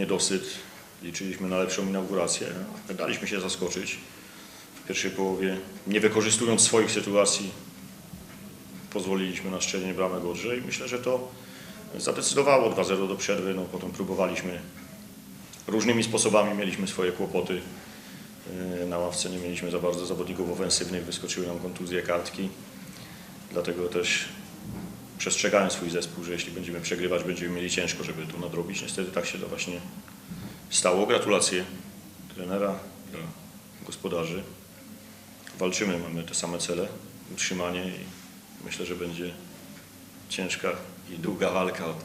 niedosyt. Liczyliśmy na lepszą inaugurację. Daliśmy się zaskoczyć w pierwszej połowie. Nie wykorzystując swoich sytuacji, pozwoliliśmy na strzelenie bramek Odrze i myślę, że to zadecydowało 2-0 do przerwy. No, potem próbowaliśmy różnymi sposobami, mieliśmy swoje kłopoty. Yy, Na ławce nie mieliśmy za bardzo zawodników ofensywnych, wyskoczyły nam kontuzje kartki. Dlatego też przestrzegałem swój zespół, że jeśli będziemy przegrywać, będziemy mieli ciężko, żeby to nadrobić. Niestety tak się to właśnie stało. Gratulacje trenera, gospodarzy. Walczymy, mamy te same cele, utrzymanie i myślę, że będzie ciężka i długa walka o to.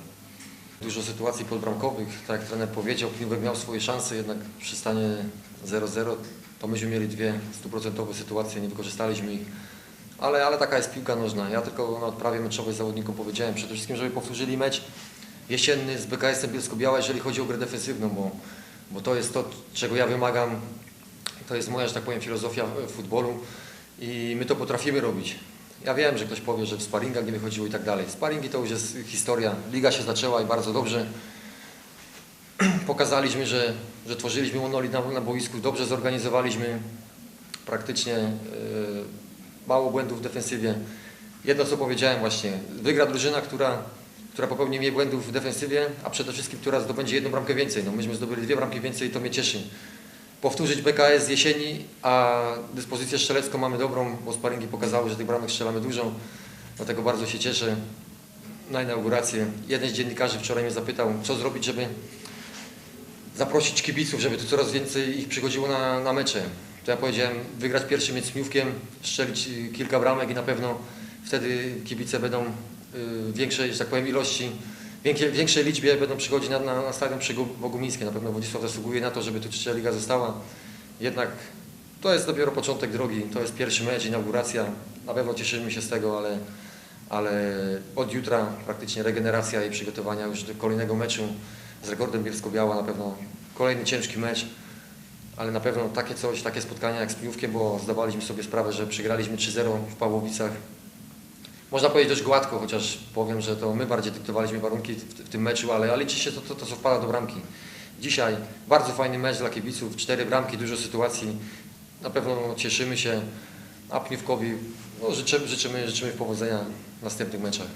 Dużo sytuacji podbramkowych, tak jak trener powiedział, Piłek miał swoje szanse, jednak przy stanie 0-0 to myśmy mieli dwie stuprocentowe sytuacje, nie wykorzystaliśmy ich. Ale, ale taka jest piłka nożna. Ja tylko na odprawie meczowej zawodnikom powiedziałem przede wszystkim, żeby powtórzyli mecz jesienny z BKS-em Bielsko-Biała, jeżeli chodzi o grę defensywną, bo, bo to jest to, czego ja wymagam. To jest moja, że tak powiem, filozofia futbolu i my to potrafimy robić. Ja wiem, że ktoś powie, że w sparingach nie wychodziło i tak dalej. Sparingi to już jest historia. Liga się zaczęła i bardzo dobrze. Pokazaliśmy, że, że tworzyliśmy monolit na, na boisku, dobrze zorganizowaliśmy praktycznie e, mało błędów w defensywie. Jedno co powiedziałem właśnie, wygra drużyna, która, która popełni mniej błędów w defensywie, a przede wszystkim która zdobędzie jedną bramkę więcej. No myśmy zdobyli dwie bramki więcej i to mnie cieszy. Powtórzyć BKS z jesieni, a dyspozycję strzelecką mamy dobrą, bo sparingi pokazały, że tych bramek strzelamy dużo. Dlatego bardzo się cieszę na inaugurację. Jeden z dziennikarzy wczoraj mnie zapytał, co zrobić, żeby zaprosić kibiców, żeby tu coraz więcej ich przychodziło na, na mecze. To ja powiedziałem, wygrać pierwszy mecz z Miłkiem, strzelić y, kilka bramek i na pewno wtedy kibice będą y, większej, że tak powiem, ilości, większej, większej liczbie będą przychodzić na, na, na stadion przy Gu- Bogumińskie. Na pewno Władysław zasługuje na to, żeby tu trzecia liga została. Jednak to jest dopiero początek drogi, to jest pierwszy mecz, inauguracja. Na pewno cieszymy się z tego, ale, ale od jutra praktycznie regeneracja i przygotowania już do kolejnego meczu z rekordem Bielsko-Biała. Na pewno kolejny ciężki mecz, ale na pewno takie coś, takie spotkania jak z Pijówkiem, bo zdawaliśmy sobie sprawę, że przegraliśmy 3-0 w Pawłowicach. Można powiedzieć dość gładko, chociaż powiem, że to my bardziej dyktowaliśmy warunki w, w tym meczu, ale, ale liczy się to, to, to, co wpada do bramki. Dzisiaj bardzo fajny mecz dla kibiców, cztery bramki, dużo sytuacji. Na pewno cieszymy się, a Pniówkowi no, życzymy, życzymy, życzymy powodzenia w następnych meczach.